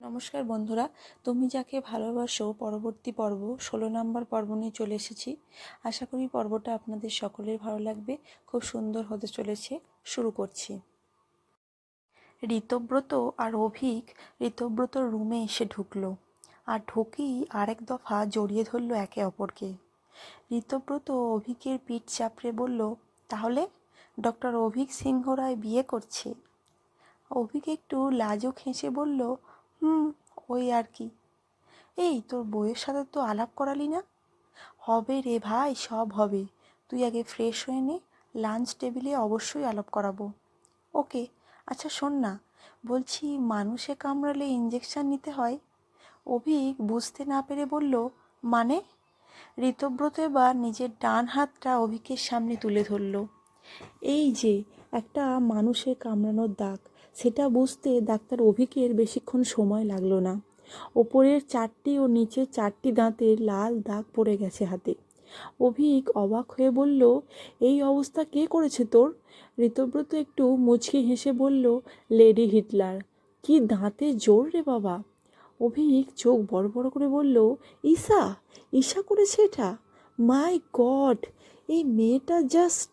নমস্কার বন্ধুরা, তুমি যাকে ভালোবাসো, পরবর্তী পর্ব, ষোলো নম্বর পর্ব নিয়ে চলে এসেছি। আশা করি পর্বটা আপনাদের সকলের ভালো লাগবে, খুব সুন্দর হতে চলেছে, শুরু করছি। ঋতব্রত আর অভিক ঋতব্রত রুমে এসে ঢুকলো, আর ঢুকেই আরেক দফা জড়িয়ে ধরলো একে অপরকে। ঋতব্রত অভিকের পিঠ চাপড়ে বলল, তাহলে ডক্টর অভিক সিংহ রায় বিয়ে করছে? অভিক একটু লাজুক হেসে বলল হুম, ওই আর কি। এই, তোর বউয়ের সাথে তো আলাপ করালি না? হবে রে ভাই, সব হবে। তুই আগে ফ্রেশ হয়ে নে লাঞ্চ টেবিলে অবশ্যই আলাপ করাবো। ওকে আচ্ছা শোন না, বলছি মানুষে কামড়ালে ইঞ্জেকশন নিতে হয়? অভিক বুঝতে না পেরে বলল মানে? ঋতব্রত এবার নিজের ডান হাতটা অভিকের সামনে তুলে ধরল। এই যে, একটা মানুষের কামড়ানোর দাগ। সেটা বুঝতে ডাক্তার অভিকের বেশিক্ষণ সময় লাগল না। ওপরের চারটি ও নিচের চারটি দাঁতে লাল দাগ পড়ে গেছে হাতে। অভিক অবাক হয়ে বলল, এই অবস্থা কে করেছে তোর? ঋতব্রত একটু মুচকি হেসে বলল, লেডি হিটলার, কি দাঁতে জোর রে বাবা? অভিক চোখ বড় বড় করে বলল, ঈশা ঈশা করেছে এটা? মাই গড, এই মেয়েটা জাস্ট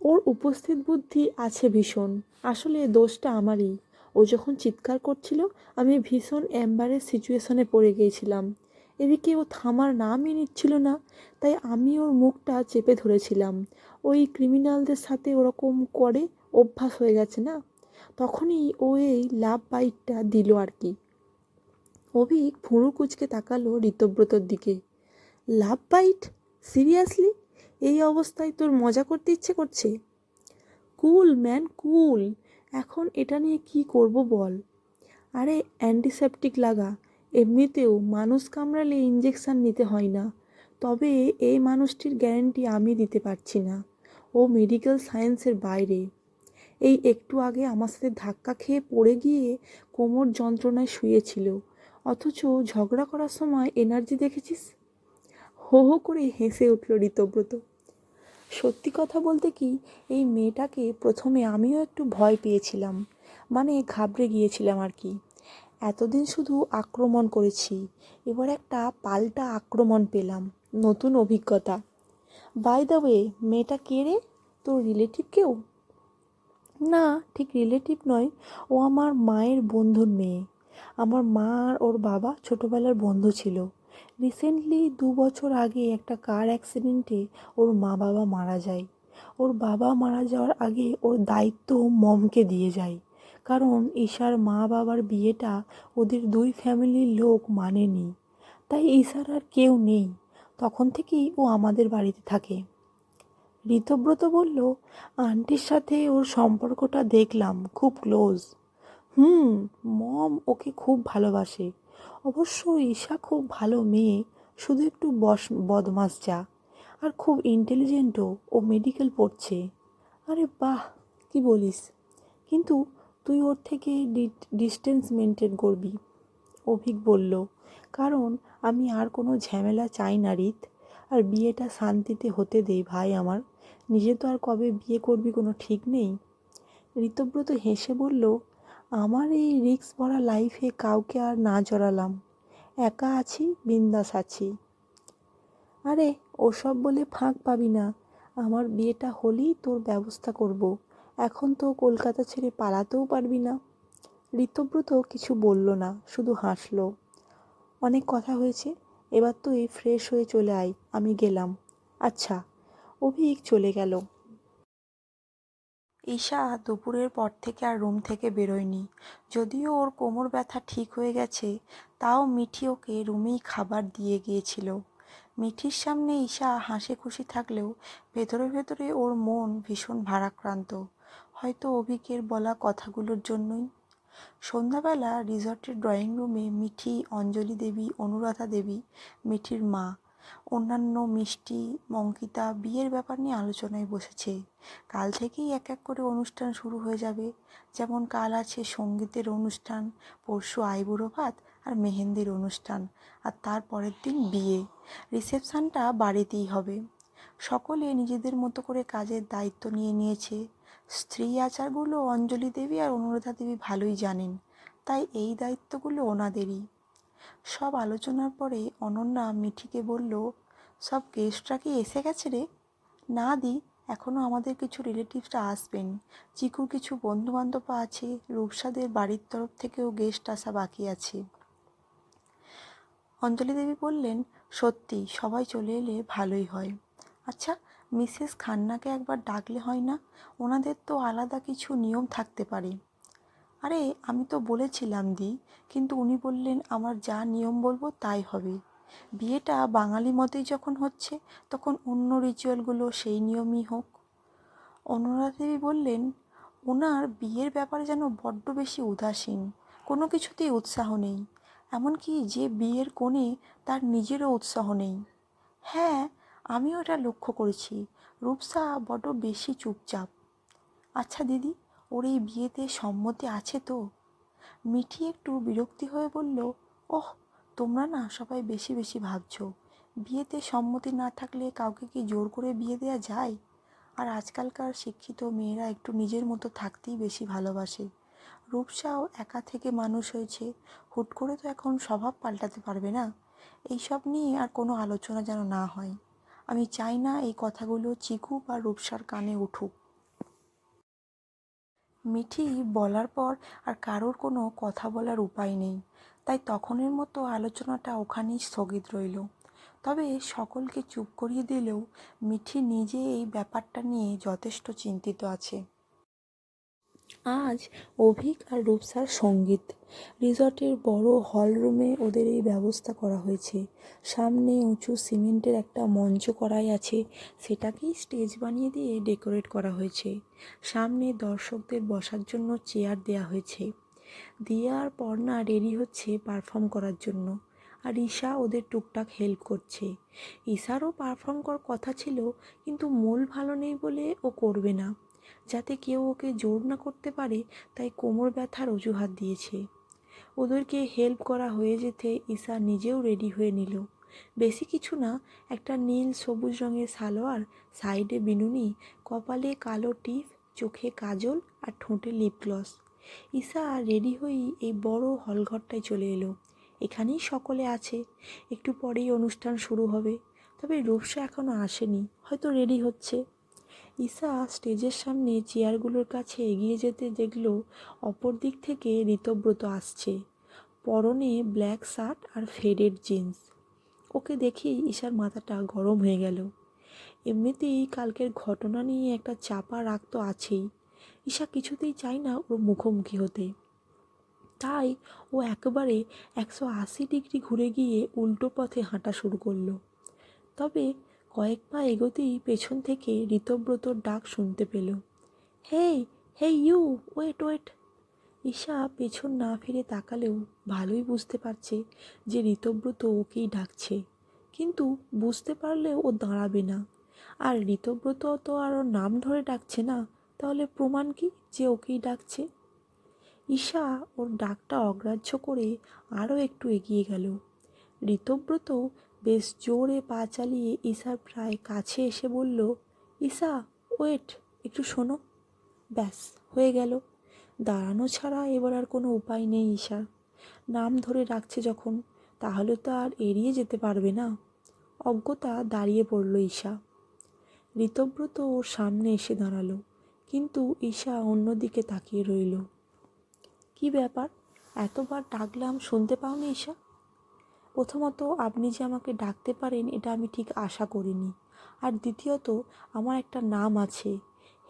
ওর উপস্থিত বুদ্ধি আছে ভীষণ। আসলে দোষটা আমারই। ও যখন চিৎকার করছিল, আমি ভীষণ অ্যাম্বারের সিচুয়েশনে পড়ে গিয়েছিলাম। এদিকে ও থামার নামই নিচ্ছিল না, তাই আমি ওর মুখটা চেপে ধরেছিলাম। ওই ক্রিমিনালদের সাথে ওরকম করে অভ্যাস হয়ে গেছে না? তখনই ও এই লাভ বাইটটা দিল আর কি। অভিক ভুঁড়ো কুচকে তাকালো ঋতব্রতর দিকে। লাভ বাইট সিরিয়াসলি এই অবস্থায় তোর মজা করতে ইচ্ছে করছে? Cool, man, cool. এখন এটা নিয়ে কি করব বল? আরে, অ্যান্টিসেপটিক লাগা। এমনিতেও মানুষ কামড়ালে ইঞ্জেকশান নিতে হয় না। তবে এই মানুষটির গ্যারেন্টি আমি দিতে পারছি না। ও মেডিকেল সায়েন্সের বাইরে। এই একটু আগে আমার সাথে ধাক্কা খেয়ে পড়ে গিয়ে কোমর যন্ত্রণায় শুয়েছিল। অথচ ঝগড়া করার সময় এনার্জি দেখেছিস? হো হো করে হেসে উঠল ঋতব্রত। সত্যি কথা বলতে কি, এই মেয়েটাকে প্রথমে আমিও একটু ভয় পেয়েছিলাম। মানে ঘাবড়ে গিয়েছিলাম আর কি। এতদিন শুধু আক্রমণ করেছি, এবার একটা পাল্টা আক্রমণ পেলাম, নতুন অভিজ্ঞতা। বাই দ্য ওয়ে মেয়েটা কে রে? তোর রিলেটিভ কেউ? না, ঠিক রিলেটিভ নয়, ও আমার মায়ের বন্ধুর মেয়ে। আমার মা আর ওর বাবা ছোটোবেলার বন্ধু ছিল। রিসেন্টলি দু বছর আগে একটা কার অ্যাক্সিডেন্টে ওর মা বাবা মারা যায়। ওর বাবা মারা যাওয়ার আগে ওর দায়িত্ব মমকে দিয়ে যায়। কারণ ঈশার মা বাবার বিয়েটা ওদের দুই ফ্যামিলির লোক মানেনি। তাই ঈশার আর কেউ নেই। তখন থেকেই ও আমাদের বাড়িতে থাকে। ঋতব্রত বলল, আন্টির সাথে ওর সম্পর্কটা দেখলাম, খুব ক্লোজ হুম, মম ওকে খুব ভালোবাসে। অবশ্য ঈশা খুব ভালো মেয়ে, শুধু একটু বস বদমাস যা, আর খুব ইন্টেলিজেন্টও ও মেডিকেল পড়ছে। আরে বাহ, কি বলিস? কিন্তু তুই ওর থেকে ডিস্টেন্স মেনটেন করবি, অভিক বলল। কারণ আমি আর কোনো ঝামেলা চাই না, রিত। আর বিয়েটা শান্তিতে হতে দে ভাই আমার, নিজে তো আর কবে বিয়ে করবি কোনো ঠিক নেই। ঋতব্রত হেসে বলল আমার এই রিক্স ভরা লাইফে কাউকে আর না জড়ালাম। একা আছি, বিন্দাস আছি। আরে, ওসব বলে ফাঁক পাবি না। আমার বিয়েটা হলেই তোর ব্যবস্থা করব। এখন তো কলকাতা ছেড়ে পালাতেও পারবি না। ঋতব্রত কিছু বলল না, শুধু হাসলো। অনেক কথা হয়েছে, এবার তুই ফ্রেশ হয়ে চলে আয়, আমি গেলাম। আচ্ছা অভিক চলে গেল। ঈশা দুপুরের পর থেকে আর রুম থেকে বেরোয়নি। যদিও ওর কোমর ব্যথা ঠিক হয়ে গেছে, তাও মিঠি ওকে রুমেই খাবার দিয়ে গিয়েছিল। মিঠির সামনে ঈশা হাসি খুশি থাকলেও ভেতরে ভেতরে ওর মন ভীষণ ভারাক্রান্ত। হয়তো অভিকের বলা কথাগুলোর জন্যই। সন্ধ্যাবেলা রিসর্টের ড্রয়িং রুমে মিঠি, অঞ্জলি দেবী, অনুরাধা দেবী, মিঠির মা অন্যান্য মিষ্টি অঙ্কিতা বিয়ের ব্যাপার নিয়ে আলোচনায় বসেছে। কাল থেকেই এক এক করে অনুষ্ঠান শুরু হয়ে যাবে। যেমন কাল আছে সঙ্গীতের অনুষ্ঠান, পরশু আইবুড়ো ভাত আর মেহেন্দির অনুষ্ঠান, আর তার পরের দিন বিয়ে। রিসেপশানটা বাড়িতেই হবে। সকলে নিজেদের মতো করে কাজের দায়িত্ব নিয়ে নিয়েছে। স্ত্রী আচারগুলো অঞ্জলি দেবী আর অনুরাধা দেবী ভালোই জানেন, তাই এই দায়িত্বগুলো ওনাদেরই। সব আলোচনার পরে অনন্যা মিঠিকে বলল, সব গেস্টরা কি এসে গেছে রে? না দি এখনও আমাদের কিছু রিলেটিভসরা আসবেন। চিকুর কিছু বন্ধুবান্ধব আছে, রূপসাদের বাড়ির তরফ থেকেও গেস্ট আসা বাকি আছে। অঞ্জলি দেবী বললেন, সত্যি, সবাই চলে এলে ভালোই হয়। আচ্ছা মিসেস খান্নাকে একবার ডাকলে হয় না? ওনাদের তো আলাদা কিছু নিয়ম থাকতে পারে। আরে, আমি তো বলেছিলাম দি, কিন্তু উনি বললেন, আমার যা নিয়ম বলব তাই হবে। বিয়েটা বাঙালি মতেই যখন হচ্ছে, তখন অন্য রিচুয়ালগুলো সেই নিয়মই হোক। অনুরাধা দেবী বললেন, ওনার বিয়ের ব্যাপারে যেন বড্ড বেশি উদাসীন, কোনো কিছুতেই উৎসাহ নেই, এমনকি যে বিয়ের কোণে তার নিজেরও উৎসাহ নেই। হ্যাঁ আমিও এটা লক্ষ্য করেছি, রূপসা বড্ড বেশি চুপচাপ। আচ্ছা দিদি ওর এই বিয়েতে সম্মতি আছে তো? মিঠি একটু বিরক্তি হয়ে বলল, ওহ, তোমরা না সবাই বেশি বেশি ভাবছ। বিয়েতে সম্মতি না থাকলে কাউকে কি জোর করে বিয়ে দেওয়া যায়? আর আজকালকার শিক্ষিত মেয়েরা একটু নিজের মতো থাকতেই বেশি ভালোবাসে। রূপসাও একা থেকে মানুষ হয়েছে, হুট করে তো এখন স্বভাব পাল্টাতে পারবে না। এইসব নিয়ে আর কোনো আলোচনা যেন না হয়। আমি চাই না এই কথাগুলো চিকু বা রূপসার কানে উঠুক। মিঠি বলার পর আর কারোর কোনো কথা বলার উপায় নেই। তাই তখনের মতো আলোচনাটা ওখানেই স্থগিত রইল। তবে সকলকে চুপ করিয়ে দিলেও মিঠি নিজে এই ব্যাপারটা নিয়ে যথেষ্ট চিন্তিত আছে। আজ অভিক আর রূপসার সংগীত। রিসর্টের বড় হল রুমে ওদের এই ব্যবস্থা করা হয়েছে। সামনে উঁচু সিমেন্টের একটা মঞ্চ করাই আছে। সেটাকেই স্টেজ বানিয়ে দিয়ে ডেকোরেট করা হয়েছে। সামনে দর্শকদের বসার জন্য চেয়ার দেয়া হয়েছে। দিয়া আর পর্ণা রেডি হচ্ছে পারফর্ম করার জন্য। আর ঈশা ওদের টুকটাক হেল্প করছে। ঈশারও পারফর্ম করার কথা ছিল, কিন্তু মূল ভালো নেই বলে ও করবে না। যাতে কেউ ওকে জোর না করতে পারে, তাই কোমর ব্যথার অজুহাত দিয়েছে। ওদেরকে হেল্প করা হয়ে যেতে ঈশা নিজেও রেডি হয়ে নিল। বেশি কিছু না, একটা নীল সবুজ রঙের সালোয়ার সাইডে বিনুনি, কপালে কালো টিপ চোখে কাজল আর ঠোঁটে লিপ গ্লস ঈশা রেডি হয়েই এই বড় হলঘরটায় চলে এলো। এখানেই সকলে আছে। একটু পরেই অনুষ্ঠান শুরু হবে। তবে রূপসা এখনও আসেনি। হয়তো রেডি হচ্ছে। ঈশা স্টেজের সামনে চেয়ারগুলোর কাছে এগিয়ে যেতে দেখল অপর দিক থেকে ঋতব্রত আসছে। পরনে ব্ল্যাক শার্ট আর ফেডেড জিন্স। ওকে দেখেই ঈশার মাথাটা গরম হয়ে গেল। এমনিতেই কালকের ঘটনা নিয়ে একটা চাপা রাগ তো আছেই। ঈশা কিছুতেই চায় না ওর মুখোমুখি হতে। তাই ও একেবারে একশো আশি ডিগ্রি ঘুরে গিয়ে উল্টো পথে হাঁটা শুরু করল। তবে কয়েক পা এগোতেই পেছন থেকে ঋতব্রতর ডাক শুনতে পেল। Hey hey you, wait wait. Isha পেছন না ফিরে তাকালেও ভালোই বুঝতে পারছে যে ঋতব্রত ওকেই ডাকছে। কিন্তু বুঝতে পারলেও ও দাঁড়াবে না। আর ঋতব্রত তো আর ওর নাম ধরে ডাকছে না, তাহলে প্রমাণ কি যে ওকেই ডাকছে? ঈশা ওর ডাকটা অগ্রাহ্য করে আরও একটু এগিয়ে গেল। ঋতব্রত বেশ জোরে পা চালিয়ে ঈশার প্রায় কাছে এসে বলল, ঈশা, ওয়েট, একটু শোনো। ব্যাস, হয়ে গেল। দাঁড়ানো ছাড়া এবার আর কোনো উপায় নেই ঈশার নাম ধরে রাখছে যখন, তাহলে তো আর এড়িয়ে যেতে পারবে না। অজ্ঞতা দাঁড়িয়ে পড়ল ঈশা। ঋতব্রত ওর সামনে এসে দাঁড়াল, কিন্তু ঈশা অন্যদিকে তাকিয়ে রইল। কি ব্যাপার? এতবার ডাকলাম, শুনতে পাওনি ঈশা? প্রথমত, আপনি যে আমাকে ডাকতে পারেন, এটা আমি ঠিক আশা করিনি। আর দ্বিতীয়ত, আমার একটা নাম আছে।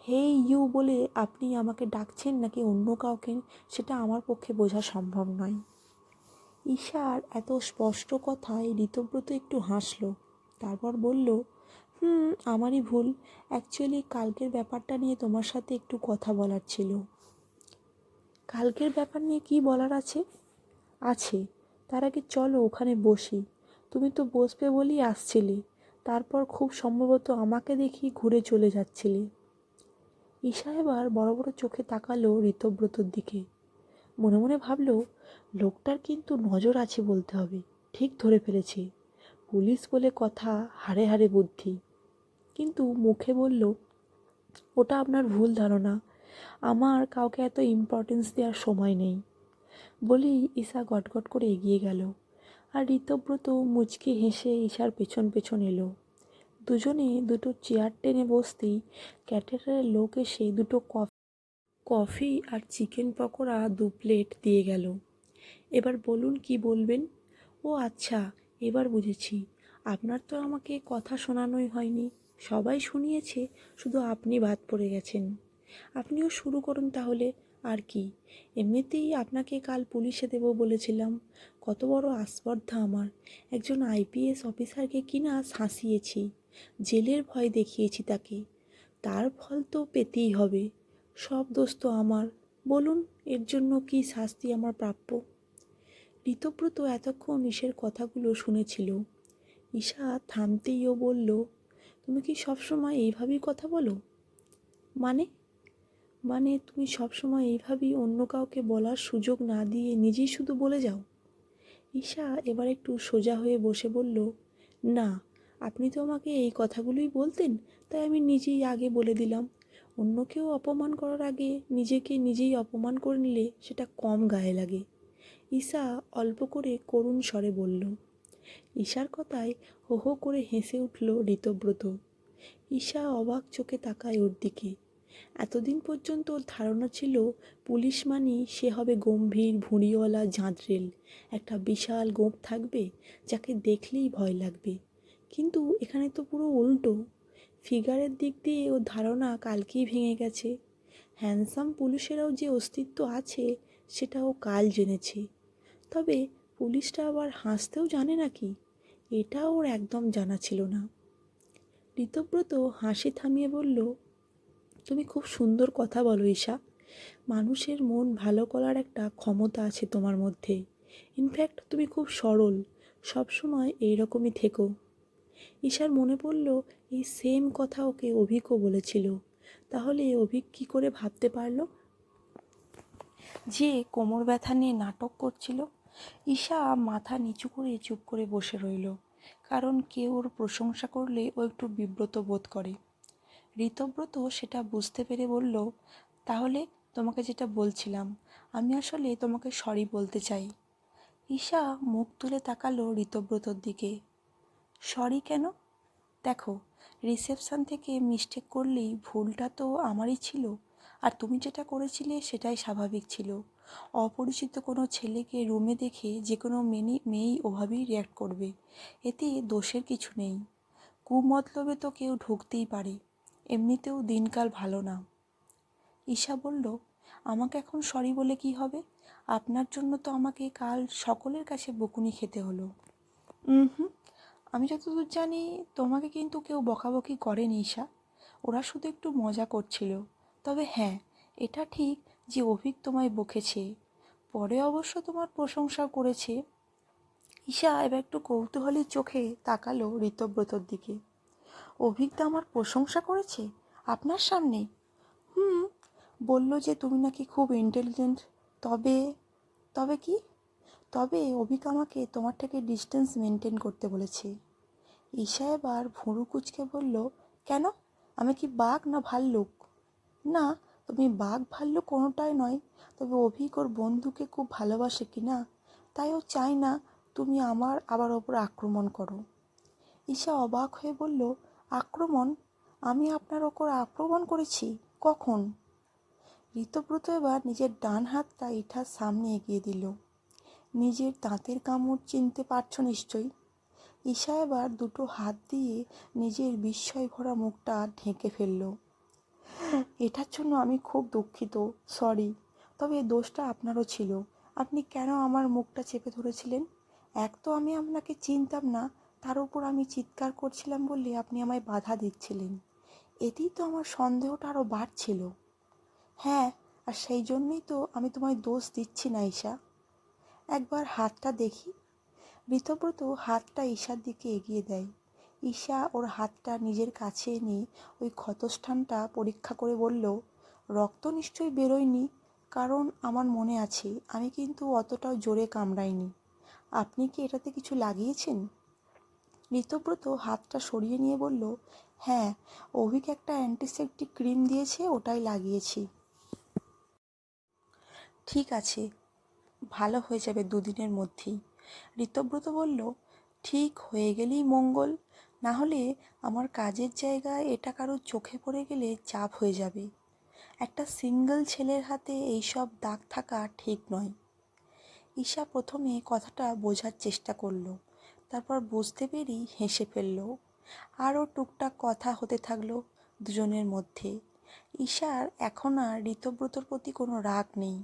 হে ইউ বলে আপনি আমাকে ডাকছেন নাকি অন্য কাউকে, সেটা আমার পক্ষে বোঝা সম্ভব নয়। ঈশার এত স্পষ্ট কথায় ঋতব্রত একটু হাসল। তারপর বলল, হুম, আমারই ভুল। অ্যাকচুয়ালি কালকের ব্যাপারটা নিয়ে তোমার সাথে একটু কথা বলার ছিল। কালকের ব্যাপার নিয়ে কি বলার আছে? আছে। তার আগে চলো ওখানে বসি। তুমি তো বসবে বলেই আসছিলে। তারপর খুব সম্ভবত আমাকে দেখি ঘুরে চলে যাচ্ছিলে। ঈশা এবার বড় বড় চোখে তাকালো ঋতব্রতর দিকে। মনে মনে ভাবলো, লোকটার কিন্তু নজর আছে বলতে হবে। ঠিক ধরে ফেলেছে। পুলিশ বলে কথা, হাড়ে হাড়ে বুদ্ধি। কিন্তু মুখে বলল, ওটা আপনার ভুল ধারণা। আমার কাউকে এত ইম্পর্টেন্স দেওয়ার সময় নেই। বলেই ঈশা গটগট করে এগিয়ে গেল। আর ঋতব্রত মুচকি হেসে ঈশার পেছন পেছন এলো। দুজনে দুটো চেয়ার টেনে বসতেই ক্যাটারের লোক এসে দুটো কফি কফি আর চিকেন পকোড়া দু প্লেট দিয়ে গেল। এবার বলুন কি বলবেন? ও আচ্ছা এবার বুঝেছি। আপনার তো আমাকে কথা শোনানোই হয়নি। সবাই শুনিয়েছে, শুধু আপনি বাদ পড়ে গেছেন। আপনিও শুরু করুন তাহলে। আর কি? এমনিতেই আপনাকে কাল পুলিশে দেব বলেছিলাম। কত বড় আস্পর্ধা আমার। একজন আইপিএস অফিসারকে কিনা শাঁসিয়েছি জেলের ভয় দেখিয়েছি তাকে। তার ফল তো পেতেই হবে। সব দোষ তো আমার। বলুন, এর জন্য কি শাস্তি আমার প্রাপ্য? ঋতব্রত এতক্ষণ ঈশের কথাগুলো শুনেছিল। ঈশা থামতেই ও বলল, তুমি কি সবসময় এইভাবেই কথা বলো? মানে? মানে তুমি সবসময় এইভাবেই অন্য কাউকে বলার সুযোগ না দিয়ে নিজেই শুধু বলে যাও? ঈশা এবার একটু সোজা হয়ে বসে বলল, না, আপনি তো আমাকে এই কথাগুলোই বলতেন, তাই আমি নিজেই আগে বলে দিলাম। অন্য কেউ অপমান করার আগে নিজেকে নিজেই অপমান করে নিলে সেটা কম গায়ে লাগে। ঈশা অল্প করে করুণ স্বরে বলল। ঈশার কথায় হো হো করে হেসে উঠল ঋতব্রত। ঈশা অবাক চোখে তাকায় ওর দিকে। এতদিন পর্যন্ত ওর ধারণা ছিল, পুলিশ মানেই সে হবে গম্ভীর ভুঁড়িওয়ালা ঝাঁঝরেল। একটা বিশাল গোঁপ থাকবে, যাকে দেখলেই ভয় লাগবে। কিন্তু এখানে তো পুরো উল্টো। ফিগারের দিক দিয়ে ওর ধারণা কালকেই ভেঙে গেছে। হ্যান্ডসাম পুলিশেরাও যে অস্তিত্ব আছে সেটা ও কাল জেনেছে। তবে পুলিশটা আবার হাসতেও জানে নাকি? এটা ওর একদম জানা ছিল না। ঋতব্রত হাসি থামিয়ে বলল তুমি খুব সুন্দর কথা বলো ঈশা। মানুষের মন ভালো করার একটা ক্ষমতা আছে তোমার মধ্যে। ইনফ্যাক্ট তুমি খুব সরল, সবসময় এইরকমই থেকো। ঈশার মনে পড়ল, এই সেম কথা ওকে অভিকও বলেছিল। তাহলে অভিক কী করে ভাবতে পারল? যে কোমর ব্যথা নিয়ে নাটক করছিল, ঈশা মাথা নিচু করে চুপ করে বসে রইল। কারণ কেউ ওর প্রশংসা করলে ও একটু বিব্রত বোধ করে। ঋতব্রত সেটা বুঝতে পেরে বলল, তাহলে তোমাকে যেটা বলছিলাম, আমি আসলে তোমাকে সরি বলতে চাই। ঈশা মুখ তুলে তাকালো ঋতব্রতর দিকে। সরি কেন? দেখো, রিসেপশন থেকে মিস্টেক করলেই ভুলটা তো আমারই ছিল, আর তুমি যেটা করেছিলে সেটাই স্বাভাবিক ছিল। অপরিচিত কোনো ছেলেকে রুমে দেখে যে কোনো মেনি, মেয়েই ওভাবেই রিয়াক্ট করবে, এতে দোষের কিছু নেই। কুমতলবে তো কেউ ঢুকতেই পারে। এমনিতেও দিনকাল ভালো না। ঈশা বলল আমাকে এখন সরি বলে কি হবে? আপনার জন্য তো আমাকে কাল সকলের কাছে বকুনি খেতে হলো। হুম। আমি যতদূর জানি তোমাকে কিন্তু কেউ বকাবকি করেনি ঈশা। ওরা শুধু একটু মজা করছিল। তবে হ্যাঁ এটা ঠিক যে অভিক তোমায় বকেছে। পরে অবশ্য তোমার প্রশংসা করেছে। ঈশা এবার একটু কৌতূহলী চোখে তাকালো ঋতব্রতর দিকে। অভিজ্ঞতা আমার প্রশংসা করেছে? আপনার সামনে? হুম, বলল যে তুমি নাকি খুব ইন্টেলিজেন্ট তবে তবে কি? তবে অভিক আমাকে তোমার থেকে ডিস্টেন্স মেনটেন করতে বলেছে। ঈশা এবার ভুরু কুচকে বলল, কেন? আমি কি বাঘ না ভাল্লুক? না, তুমি বাঘ ভাল্লুক কোনোটাই নয়। তবে অভিক ওর বন্ধুকে খুব ভালোবাসে কি না, তাই ও চায় না তুমি আমার আবার ওপর আক্রমণ করো। ঈশা অবাক হয়ে বলল আক্রমণ? আমি আপনার ওপর আক্রমণ করেছি? কখন? ঋতব্রত এবার নিজের ডান হাতটা ইঠার সামনে এগিয়ে দিল। নিজের দাঁতের কামড় চিনতে পারছ নিশ্চয়ই? ঈশা এবার দুটো হাত দিয়ে নিজের বিস্ময় ভরা মুখটা ঢেকে ফেলল। এটার জন্য আমি খুব দুঃখিত, সরি, তবে দোষটা আপনারও ছিল। আপনি কেন আমার মুখটা চেপে ধরেছিলেন? এক তো আমি আপনাকে চিনতাম না তার উপর আমি চিৎকার করছিলাম বলে আপনি আমায় বাধা দিচ্ছিলেন। এতেই তো আমার সন্দেহটা আরও বাড়ছিল। হ্যাঁ আর সেই জন্যই তো আমি তোমায় দোষ দিচ্ছি না, ঈশা। একবার হাতটা দেখি। ঋতব্রত হাতটা ঈশার দিকে এগিয়ে দেয়। ঈশা ওর হাতটা নিজের কাছে এনে ওই ক্ষতস্থানটা পরীক্ষা করে বলল, রক্ত নিশ্চয়ই বেরোয়নি, কারণ আমার মনে আছে আমি কিন্তু অতটাও জোরে কামড়াইনি। আপনি কি এটাতে কিছু লাগিয়েছেন? ঋতব্রত হাতটা সরিয়ে নিয়ে বলল হ্যাঁ অভিক একটা অ্যান্টিসেপটিক ক্রিম দিয়েছে, ওটাই লাগিয়েছি। ঠিক আছে, ভালো হয়ে যাবে দুদিনের মধ্যেই। ঋতব্রত বলল, ঠিক হয়ে গেলেই মঙ্গল, না হলে আমার কাজের জায়গায় এটা কারোর চোখে পড়ে গেলে চাপ হয়ে যাবে। একটা সিঙ্গেল ছেলের হাতে এইসব দাগ থাকা ঠিক নয়। ঈশা প্রথমে কথাটা বোঝার চেষ্টা করল। তারপর বুঝতে পেরেই হেসে ফেলল। আরও টুকটাক কথা হতে থাকল দুজনের মধ্যে। ঈশার এখন আর ঋতব্রতর প্রতি কোনো রাগ নেই।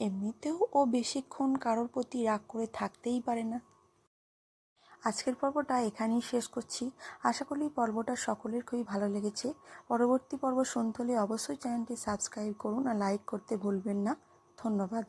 এমনিতেও ও বেশিক্ষণ কারোর প্রতি রাগ করে থাকতেই পারে না। আজকের পর্বটা এখানেই শেষ করছি। আশা করি পর্বটা সকলের খুবই ভালো লেগেছে। পরবর্তী পর্ব শুনতে হলে অবশ্যই চ্যানেলটি সাবস্ক্রাইব করুন আর লাইক করতে ভুলবেন না। ধন্যবাদ।